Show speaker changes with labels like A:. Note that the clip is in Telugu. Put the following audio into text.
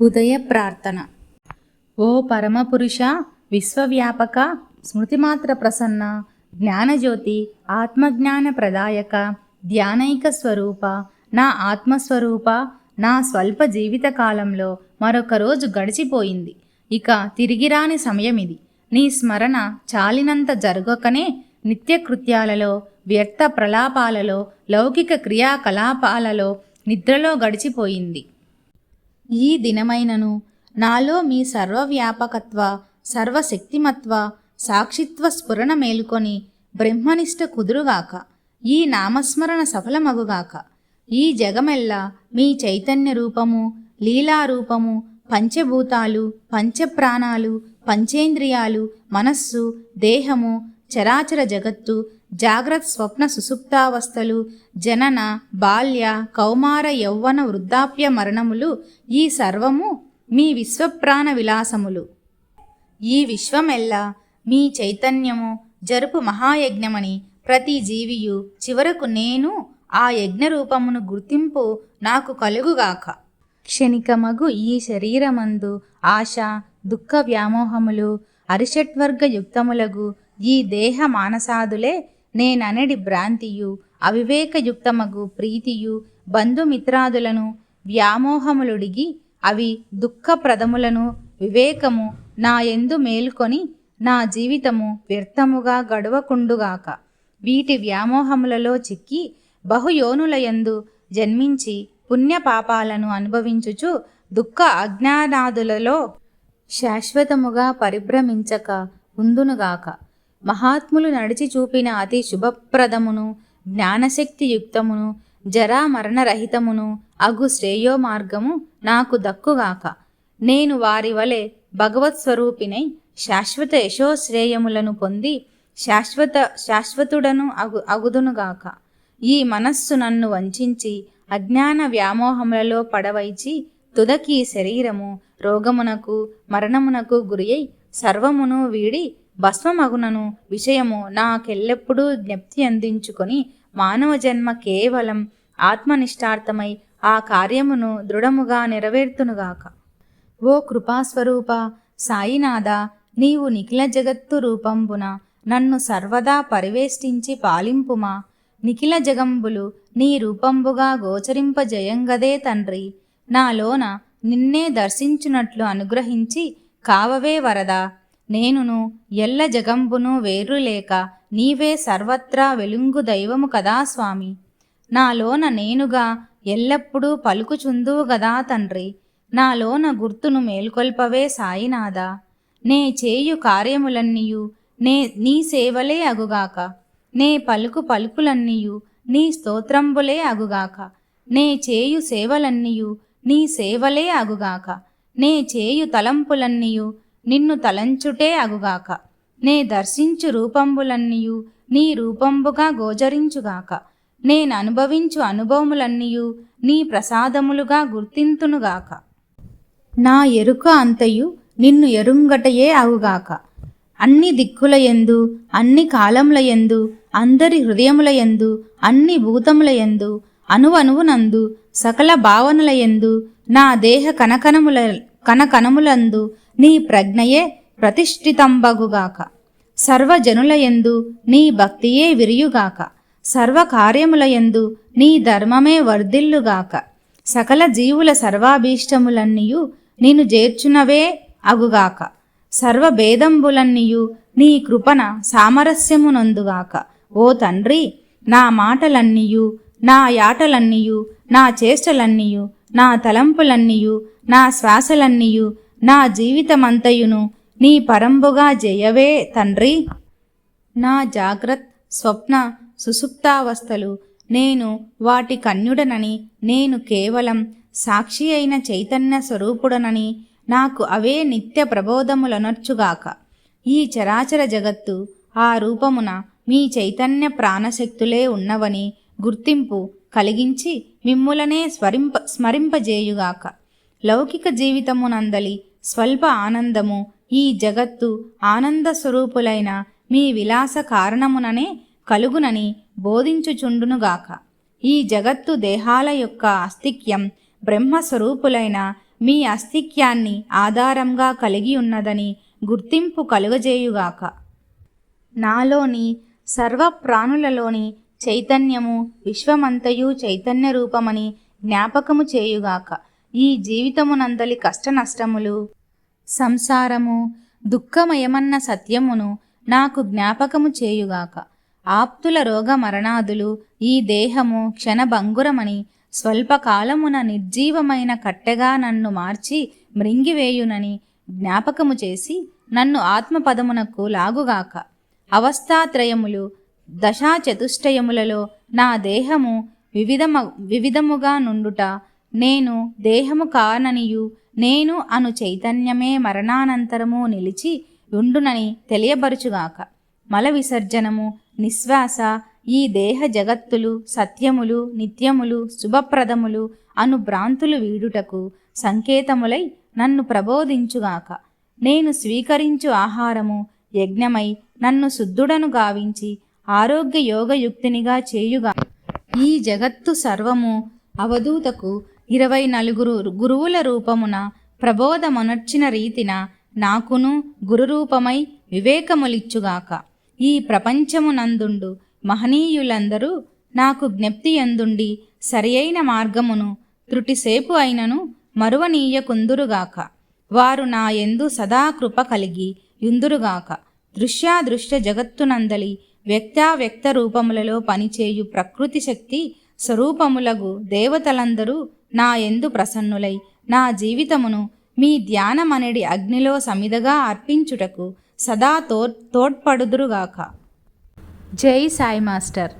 A: ఉదయ ప్రార్థన. ఓ పరమపురుష విశ్వవ్యాపక స్మృతిమాత్ర ప్రసన్న జ్ఞానజ్యోతి ఆత్మజ్ఞాన ప్రదాయక ధ్యానైక స్వరూప నా ఆత్మస్వరూప నా స్వల్ప జీవిత కాలంలో మరొక రోజు గడిచిపోయింది. ఇక తిరిగిరాని సమయం ఇది నీ స్మరణ చాలినంత జరగకనే నిత్యకృత్యాలలో వ్యర్థ ప్రలాపాలలో లౌకిక క్రియాకలాపాలలో నిద్రలో గడిచిపోయింది. ఈ దినమైనను నాలో మీ సర్వవ్యాపకత్వ సర్వశక్తిమత్వ సాక్షిత్వ స్ఫురణ మేలుకొని బ్రహ్మనిష్ట కుదురుగాక ఈ నామస్మరణ సఫలమగుగాక. ఈ జగమెల్లా మీ చైతన్య రూపము లీలారూపము పంచభూతాలు పంచప్రాణాలు పంచేంద్రియాలు మనస్సు దేహము చరాచర జగత్తు జాగ్రత్త స్వప్న సుసుప్తావస్థలు జనన బాల్య కౌమార యౌవన వృద్ధాప్య మరణములు ఈ సర్వము మీ విశ్వప్రాణ విలాసములు. ఈ విశ్వమెల్లా మీ చైతన్యము జరుపు మహాయజ్ఞమని ప్రతి జీవియు చివరకు నేను ఆ యజ్ఞ రూపమును గుర్తింపు నాకు కలుగుగాక. క్షణికమగు ఈ శరీరమందు ఆశ దుఃఖ వ్యామోహములు అరిషట్వర్గ యుక్తములగు ఈ దేహ మానసాదులే నేననడి భ్రాంతియు అవివేకయుక్తమగు ప్రీతియు బంధుమిత్రాదులను వ్యామోహములుడిగి అవి దుఃఖప్రదములను వివేకము నా ఎందు మేలుకొని నా జీవితము వ్యర్థముగా గడవకుండుగాక. వీటి వ్యామోహములలో చిక్కి బహుయోనులయందు జన్మించి పుణ్యపాపాలను అనుభవించుచు దుఃఖ అజ్ఞానాదులలో శాశ్వతముగా పరిభ్రమించక ఉందునుగాక. మహాత్ములు నడిచి చూపిన అతి శుభప్రదమును జ్ఞానశక్తి యుక్తమును జరా మరణరహితమును అగు శ్రేయో మార్గము నాకు దక్కుగాక. నేను వారి వలె భగవత్ స్వరూపినై శాశ్వత యశోశ్రేయములను పొంది శాశ్వత శాశ్వతుడను అగు అగుదునుగాక. ఈ మనస్సు నన్ను వంచించి అజ్ఞాన వ్యామోహములలో పడవైచి తుదకి శరీరము రోగమునకు మరణమునకు గురియై సర్వమును వీడి భస్మమగునను విషయము నాకెల్లెప్పుడూ జ్ఞప్తి అందించుకొని మానవ జన్మ కేవలం ఆత్మనిష్టార్థమై ఆ కార్యమును దృఢముగా నెరవేర్తునుగాక. ఓ కృపాస్వరూప సాయినాథ నీవు నిఖిల జగత్తు రూపంబున నన్ను సర్వదా పరివేష్టించి పాలింపుమా. నిఖిల జగంబులు నీ రూపంబుగా గోచరింపజయంగదే తండ్రి. నాలోన నిన్నే దర్శించునట్లు అనుగ్రహించి కావవే వరదా. నేనును ఎల్ల జగంబును వేరులేక నీవే సర్వత్రా వెలుంగు దైవము కదా స్వామి. నాలోన నేనుగా ఎల్లప్పుడూ పలుకుచుందువు గదా తండ్రి. నాలోన గుర్తును మేల్కొల్పవే సాయినాథ. నే చేయు కార్యములన్నీయు నే నీ సేవలే అగుగాక. నే పలుకు పలుకులన్నీయు నీ స్తోత్రంబులే అగుగాక. నే చేయు సేవలన్నీయు నీ సేవలే అగుగాక. నే చేయు తలంపులన్నీయు నిన్ను తలంచుటే అగుగాక. నే దర్శించు రూపంబులన్నీయు నీ రూపంబుగా గోచరించుగాక. నేను అనుభవించు అనుభవములన్నీయు నీ ప్రసాదములుగా గుర్తింతునుగాక. నా ఎరుక అంతయు నిన్ను ఎరుంగటయే అవుగాక అన్ని దిక్కులయందు అన్ని కాలములయందు అందరి హృదయములయందు అన్ని భూతములయందు అణువణువునందు సకల భావనలయందు నా దేహ కనకనముల కనకనములందు నీ ప్రజ్ఞయే ప్రతిష్ఠితంబగుగాక సర్వజనులయందు నీ భక్తియే విరియుగాక. సర్వకార్యములయందు నీ ధర్మమే వర్ధిల్లుగాక. సకల జీవుల సర్వాభీష్టములన్నీయు నేను చేర్చునవే అగుగాక. సర్వభేదంబులన్నీయు నీ కృపణ సామరస్యమునందుగాక. ఓ తండ్రి నా మాటలన్నీయు నా యాటలన్నీయు నా చేష్టలన్నీయు నా తలంపులన్నీయు నా శ్వాసలన్నీయు నా జీవితమంతయును నీ పరంబుగా జయవే తండ్రి. నా జాగ్రత్త స్వప్న సుసుప్తావస్థలు నేను వాటి కన్యుడనని నేను కేవలం సాక్షి అయిన చైతన్య స్వరూపుడనని నాకు అవే నిత్య ప్రబోధములనర్చుగాక. ఈ చరాచర జగత్తు ఆ రూపమున మీ చైతన్య ప్రాణశక్తులే ఉన్నవని గుర్తింపు కలిగించి మిమ్ములనే స్మరింప స్మరింపజేయుగాక. లౌకిక జీవితమునందలి స్వల్ప ఆనందము ఈ జగత్తు ఆనంద స్వరూపులైన మీ విలాస కారణముననే కలుగునని బోధించుచుండునుగాక. ఈ జగత్తు దేహాల యొక్క అస్తిక్యం బ్రహ్మస్వరూపులైన మీ అస్తిక్యాన్ని ఆధారంగా కలిగి ఉన్నదని గుర్తింపు కలుగజేయుగాక. నాలోని సర్వ ప్రాణులలోని చైతన్యము విశ్వమంతయు చైతన్య రూపమని జ్ఞాపకము చేయుగాక. ఈ జీవితమునందలి కష్ట నష్టములు సంసారము దుఃఖమయమన్న సత్యమును నాకు జ్ఞాపకము చేయుగాక. ఆప్తుల రోగ మరణాదులు ఈ దేహము క్షణభంగురమని స్వల్పకాలమున నిర్జీవమైన కట్టెగా నన్ను మార్చి మృంగివేయునని జ్ఞాపకము చేసి నన్ను ఆత్మపదమునకు లాగుగాక. అవస్థాత్రయములు దశాచతుష్టయములలో నా దేహము వివిధమ వివిధముగా నుండుట నేను దేహము కాననియు నేను అను చైతన్యమే మరణానంతరము నిలిచి ఉండునని తెలియబరుచుగాక. మల విసర్జనము నిశ్వాస ఈ దేహ జగత్తులు సత్యములు నిత్యములు శుభప్రదములు అను భ్రాంతులు వీడుటకు సంకేతములై నన్ను ప్రబోధించుగాక. నేను స్వీకరించు ఆహారము యజ్ఞమై నన్ను శుద్ధుడను గావించి ఆరోగ్య యోగయుక్తినిగా చేయుగా ఈ జగత్తు సర్వము అవధూతకు ఇరవై నలుగురు గురువుల రూపమున ప్రబోధమునర్చిన రీతిన నాకును గురురూపమై వివేకములిచ్చుగాక. ఈ ప్రపంచమునందుండు మహనీయులందరూ నాకు జ్ఞప్తి ఎందుండి సరియైన మార్గమును త్రుటిసేపు అయినను మరువనీయకుందురుగాక. వారు నా ఎందు సదా కృప కలిగి యుందురుగాక. దృశ్యాదృశ్య జగత్తునందలి వ్యక్తావ్యక్త రూపములలో పనిచేయు ప్రకృతి శక్తి స్వరూపములగు దేవతలందరూ నా ఎందు ప్రసన్నులై నా జీవితమును మీ ధ్యానమనడి అగ్నిలో సమిదగా అర్పించుటకు సదా తో తోడ్పడుదురుగాక. జై సాయి మాస్టర్.